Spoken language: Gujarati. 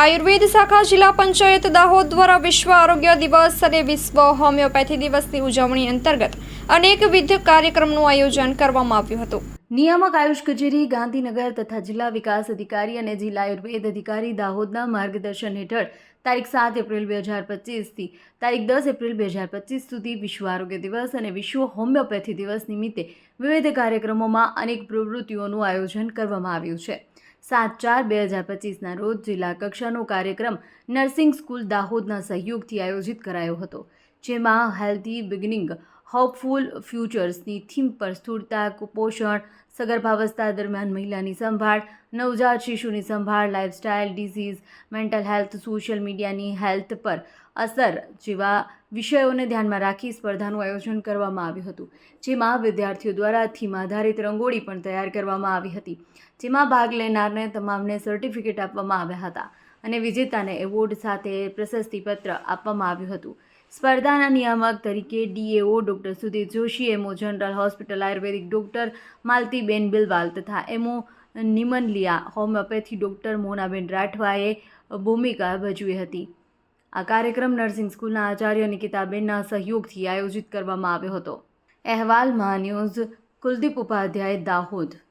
આયુર્વેદ શાખા જિલ્લા પંચાયત દાહોદ દ્વારા વિશ્વ આરોગ્ય દિવસ અને વિશ્વ હોમિયોપેથી દિવસની ઉજવણી અંતર્ગત અનેકવિધ કાર્યક્રમનું આયોજન કરવામાં આવ્યું હતું. નિયામક આયુષ કચેરી, ગાંધીનગર તથા જિલ્લા વિકાસ અધિકારી અને જિલ્લા આયુર્વેદ અધિકારી દાહોદના માર્ગદર્શન હેઠળ તારીખ સાત એપ્રિલ બે હજાર પચીસથી તારીખ દસ એપ્રિલ બે હજાર પચીસ સુધી વિશ્વ આરોગ્ય દિવસ અને વિશ્વ હોમિયોપેથી દિવસ નિમિત્તે વિવિધ કાર્યક્રમોમાં અનેક પ્રવૃત્તિઓનું આયોજન કરવામાં આવ્યું છે. સાત ચાર બે હજાર પચીસના રોજ જિલ્લા કક્ષાનો કાર્યક્રમ નર્સિંગ સ્કૂલ દાહોદના સહયોગથી આયોજિત કરાયો હતો, જેમાં હેલ્ધી બિગિનિંગ હોપફુલ ફ્યુચર્સની થીમ પર સ્થૂળતા, કુપોષણ, સગર્ભાવસ્થા દરમિયાન મહિલાની સંભાળ, નવજાત શિશુની સંભાળ lifestyle disease mental health social મીડિયાની હેલ્થ પર અસર જેવા વિષયોને ધ્યાનમાં રાખી સ્પર્ધાનું આયોજન કરવામાં આવ્યું હતું, જેમાં વિદ્યાર્થીઓ દ્વારા થીમ આધારિત રંગોળી પણ તૈયાર કરવામાં આવી હતી, જેમાં ભાગ લેનારને તમામને સર્ટિફિકેટ આપવામાં આવ્યા હતા અને વિજેતાને એવોર્ડ સાથે પ્રશસ્તિપત્ર આપવામાં આવ્યું હતું. સ્પર્ધાના નિયામક તરીકે DAO doctor Sudhir Joshi MO general hospital આયુર્વેદિક ડૉક્ટર માલતીબેન બિલવાલ તથા એમઓ નિમનલિયા હોમિયોપેથી ડૉક્ટર મોનાબેન રાઠવાએ ભૂમિકા ભજવી હતી. આ કાર્યક્રમ નર્સિંગ સ્કૂલના આચાર્ય નિકિતાબેનના સહયોગથી આયોજિત કરવામાં આવ્યો હતો. અહેવાલ મહાન્યૂઝ કુલદીપ ઉપાધ્યાય, દાહોદ.